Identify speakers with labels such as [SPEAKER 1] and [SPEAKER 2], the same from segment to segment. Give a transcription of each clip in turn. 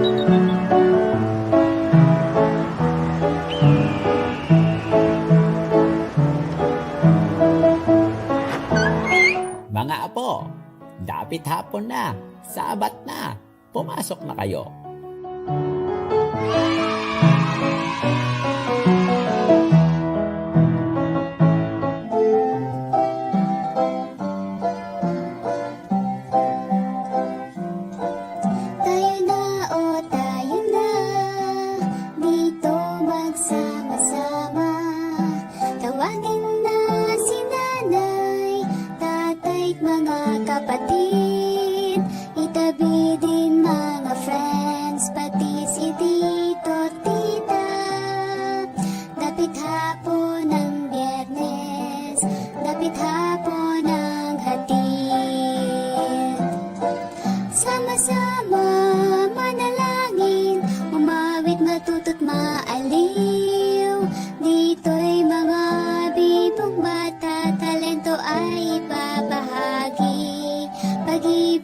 [SPEAKER 1] Mga apo, dapit hapon na, sabat na, pumasok na kayo.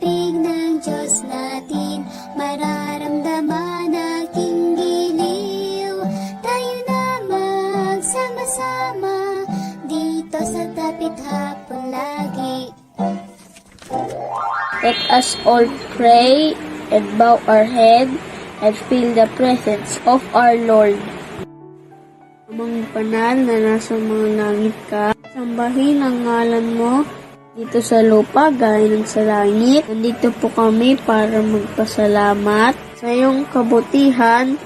[SPEAKER 2] Pag-ibig ng Diyos natin Mararamdaman aking giliw Tayo na magsama-sama Dito sa tapit hapon lagi
[SPEAKER 3] Let us all pray and bow our head and feel the presence of our Lord. Amang banal na nasa mga langit ka, sambahin ang ngalan mo dito sa lupa gaya ng sa langit. Nandito po kami para magpasalamat sa iyong kabutihan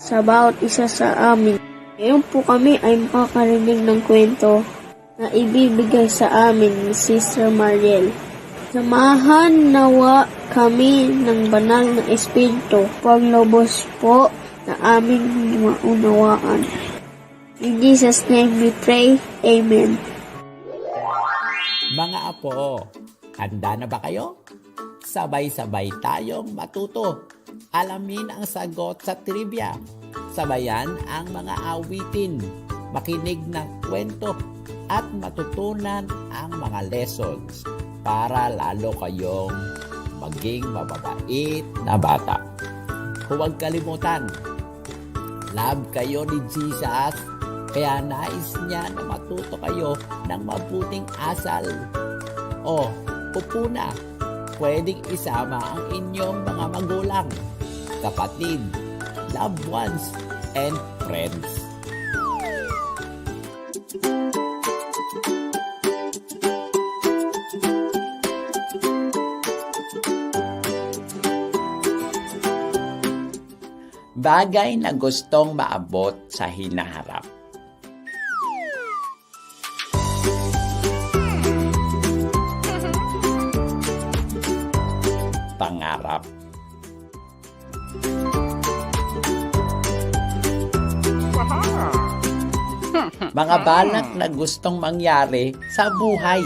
[SPEAKER 3] sa bawat isa sa amin. Ngayon po kami ay makakarinig ng kwento na ibibigay sa amin ni Sister Mariel. Samahan nawa kami ng banal na Espiritu, paglubos po na aming maunawaan. In Jesus' name we pray. Amen.
[SPEAKER 1] Mga apo, handa na ba kayo? Sabay-sabay tayong matuto. Alamin ang sagot sa trivia. Sabayan ang mga awitin. Makinig ng kwento at matutunan ang mga lessons para lalo kayong maging mababait na bata. Huwag kalimutan, love kayo ni Jesus kaya nais niya na matuto kayo ng mabuting asal. O, upo na. Pwedeng isama ang inyong mga magulang, kapatid, loved ones, and friends. Bagay na gustong maabot sa hinaharap. Pangarap. Mga balak na gustong mangyari sa buhay.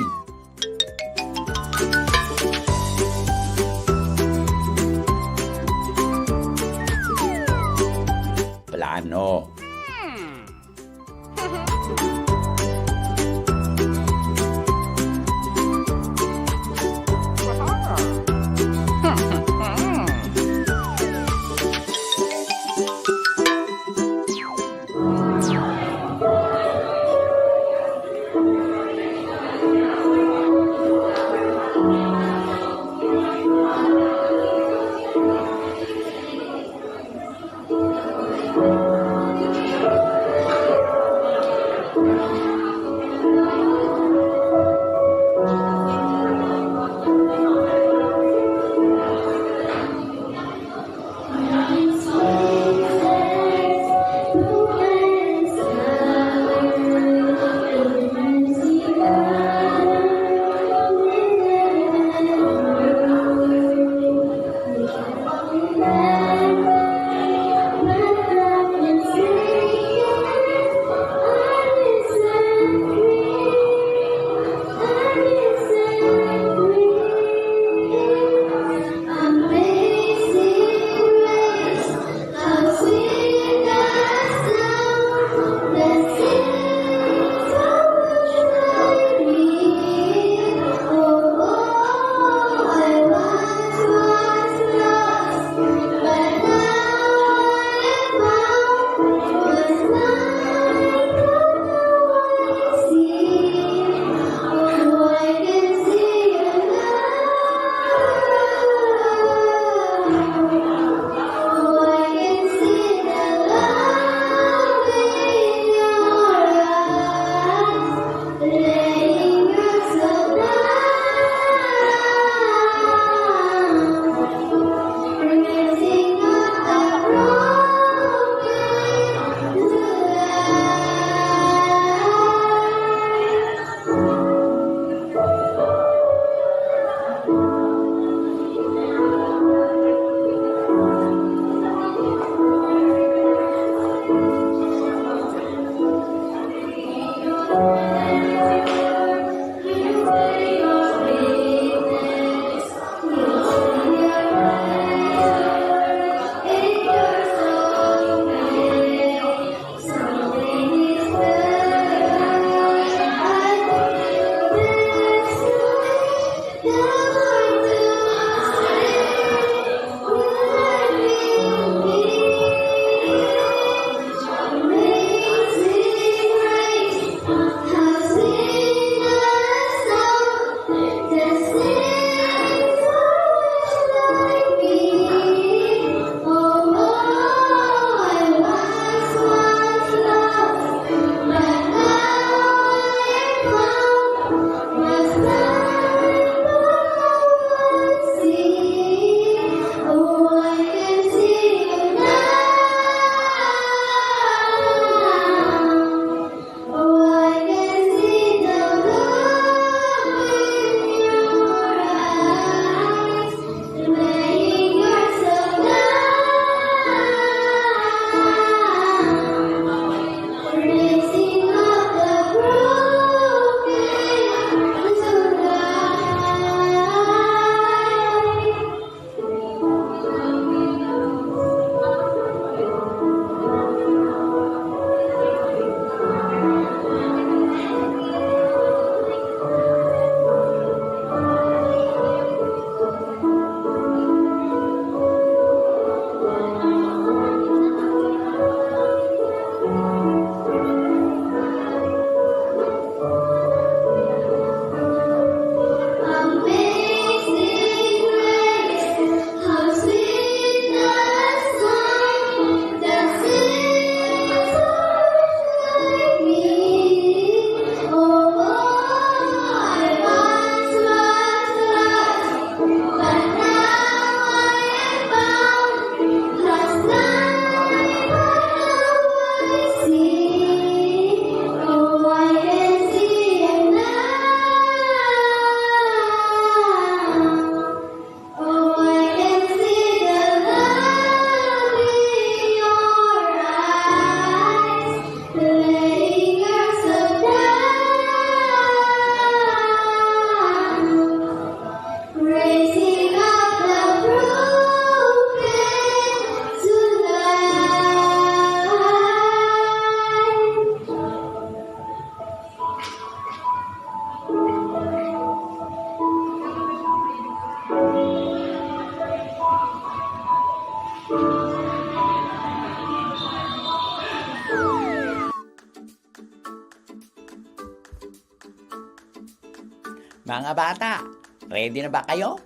[SPEAKER 1] Bata, ready na ba kayo?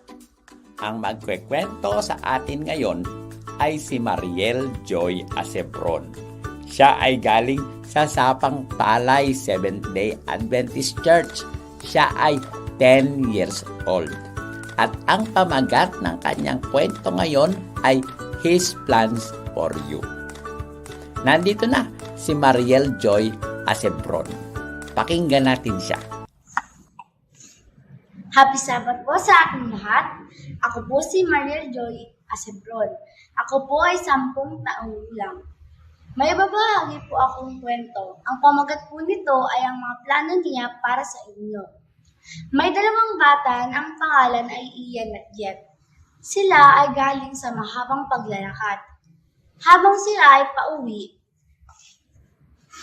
[SPEAKER 1] Ang magkwekwento sa atin ngayon ay si Mariel Joy Acebron. Siya ay galing sa Sapang Palay Seventh-day Adventist Church. Siya ay 10 years old. At ang pamagat ng kanyang kwento ngayon ay His Plans for You. Nandito na si Mariel Joy Acebron. Pakinggan natin siya.
[SPEAKER 4] Happy Sabbath po sa ating lahat. Ako po si Mariel Joy Acebron. Ako po ay sampung taong lang. May babahagi po akong kwento. Ang pamagat po nito ay ang mga plano niya para sa inyo. May dalawang bata ang pangalan ay Ian at Jet. Sila ay galing sa mahabang paglalakad. Habang sila ay pauwi,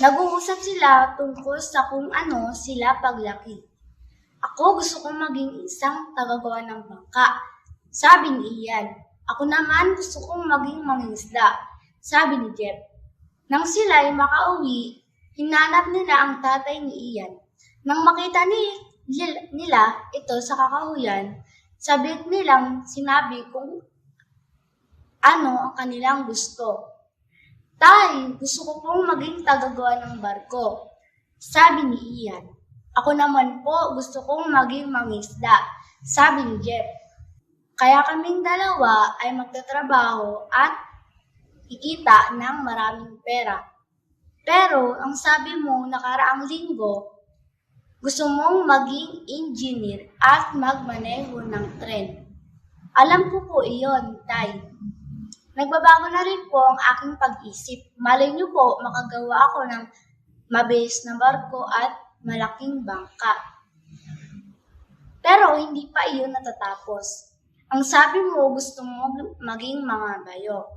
[SPEAKER 4] nag-uusap sila tungkol sa kung ano sila paglaki. Ako gusto kong maging isang tagagawa ng bangka. Sabi ni Ian. Ako naman gusto kong maging mangingisda. Sabi ni Jeff. Nang sila ay makauwi, hinanap nila ang tatay ni Ian. Nang makita ni nila ito sa kakahuyan, sabik nilang sinabi kung ano ang kanilang gusto. Tay, gusto ko pong maging tagagawa ng barko. Sabi ni Ian. Ako naman po gusto kong maging mangisda, sabi ni Jeff. Kaya kaming dalawa ay magtatrabaho at kikita ng maraming pera. Pero ang sabi mo nakaraang linggo, gusto mong maging engineer at magmaneho ng tren. Alam ko po iyon, Tay. Nagbabago na rin po ang aking pag-isip. Malay niyo po makagawa ako ng mabilis na barko at malaking bangka. Pero hindi pa iyon natatapos. Ang sabi mo gusto mo maging mga bayo.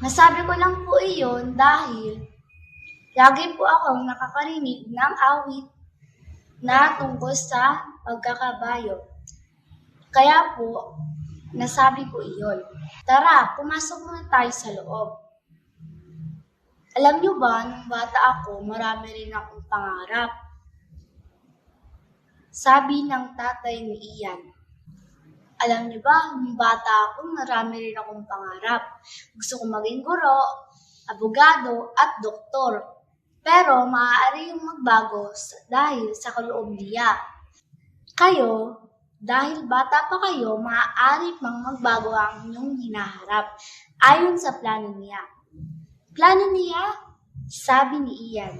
[SPEAKER 4] Nasabi ko lang po iyon dahil lagi po akong nakakarinig ng awit na tungkol sa pagkakabayo. Kaya po, nasabi ko iyon. Tara, pumasok na tayo sa loob. Alam niyo ba, nung bata ako, marami rin akong pangarap. Sabi ng tatay ni Ian. Alam niyo ba, nung bata ako, marami rin akong pangarap. Gusto kong maging guro, abogado, at doktor. Pero maaari yung magbago dahil sa kaloob niya. Kayo, dahil bata pa kayo, maaari pang magbago ang inyong hinaharap ayon sa plano niya. Plano niya? Sabi ni Ian.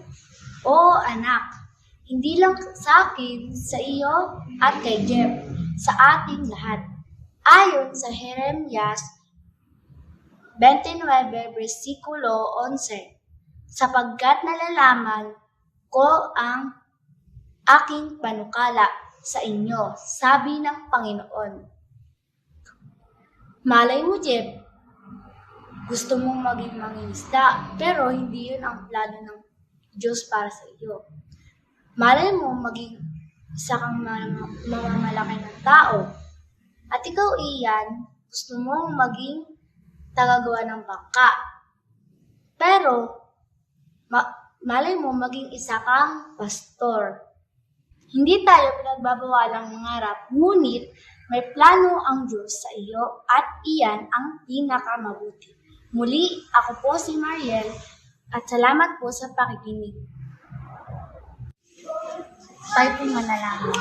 [SPEAKER 4] Oo, anak. Hindi lang sa akin, sa iyo, at kay Jeff. Sa ating lahat. Ayon sa Jeremias 29, versikulo 11. Sapagkat nalalaman ko ang aking panukala sa inyo, sabi ng Panginoon. Malay mo, Jeff, gusto mong maging mangingisda, pero hindi yun ang plano ng Diyos para sa iyo. Malay mo maging isa kang ma- mamamalaki ng tao. At ikaw, Ian, gusto mong maging tagagawa ng bangka. Pero, ma- malay mo maging isa kang pastor. Hindi tayo pinagbabawalang mangarap, ngunit may plano ang Diyos sa iyo at iyan ang pinakamabuti. Muli, ako po si Mariel at salamat po sa pakikinig. Tayo po manalangin.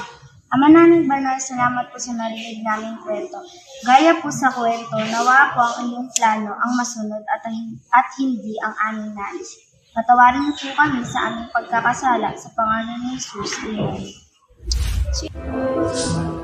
[SPEAKER 4] Ama namin banal, salamat po sa narinig naming kwento. Gaya po sa kwento, nawa po ang inyong plano ang masunod at, at hindi ang aming nais. Patawarin niyo po kami sa aming pagkakasala sa pangalan ni Jesus. Amen.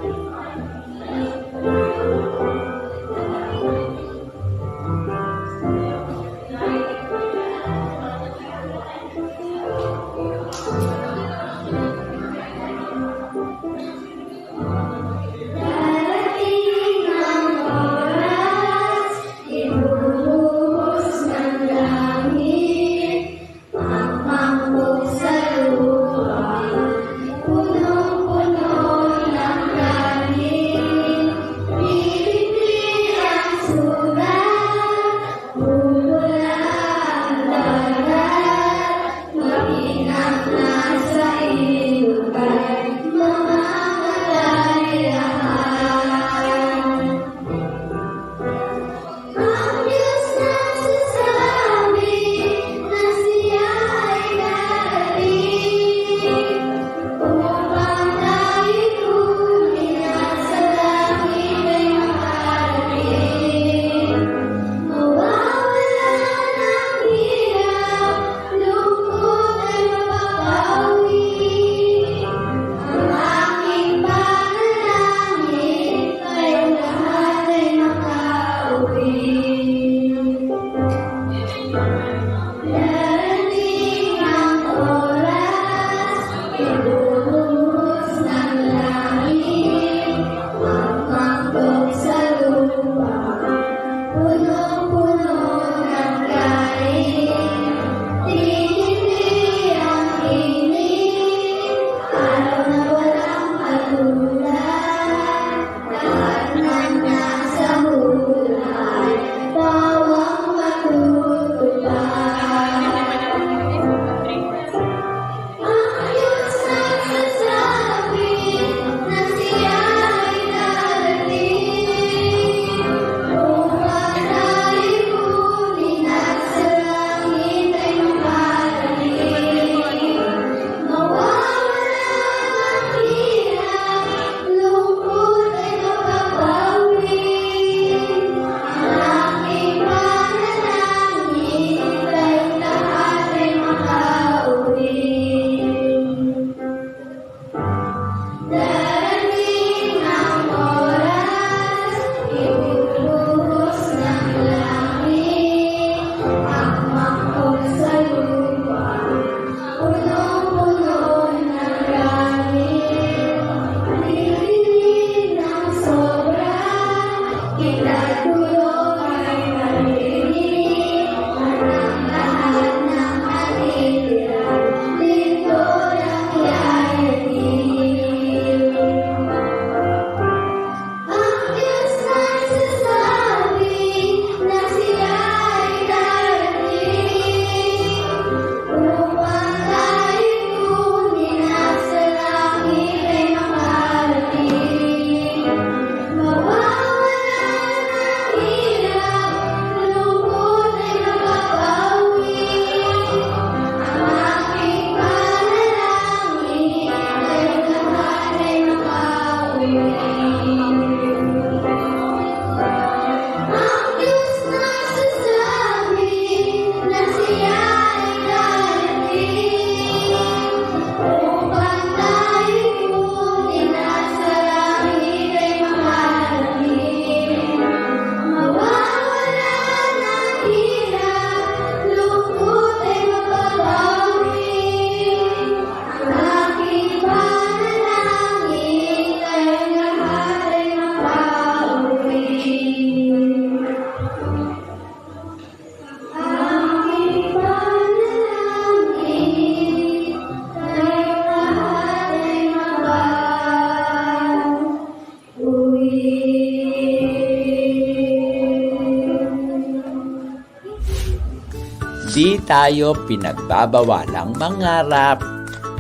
[SPEAKER 2] Tayo
[SPEAKER 1] pinagbabawalang mangarap,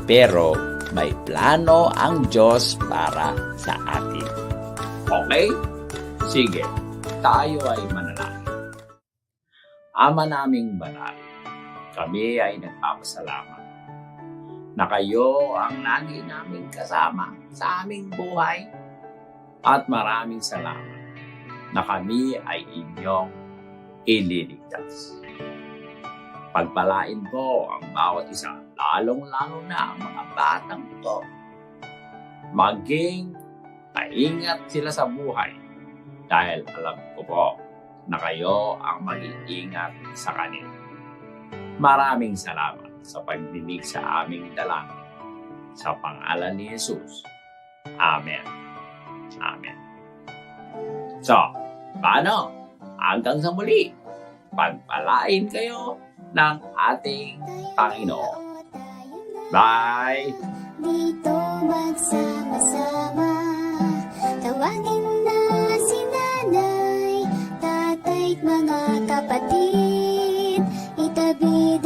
[SPEAKER 1] pero may plano ang Diyos para sa atin. Okay? Sige, tayo ay manalangin. Ama naming banal, kami ay nagpapasalamat na kayo ang lagi naming kasama sa aming buhay at maraming salamat na kami ay inyong ililigtas. Pagpalain ko ang bawat isa, lalong-lalo na ang mga batang ito. Maging maingat sila sa buhay dahil alam ko po na kayo ang mag-iingat sa kanila. Maraming salamat sa pagdinig sa aming dalangin. Sa pangalan ni Jesus. Amen. Amen. So, paano? Hanggang sa muli, pagpalain kayo ng ating Panginoon. Bye!
[SPEAKER 2] Dito magsama-sama Tawagin na si nanay Tatay't mga kapatid Itabi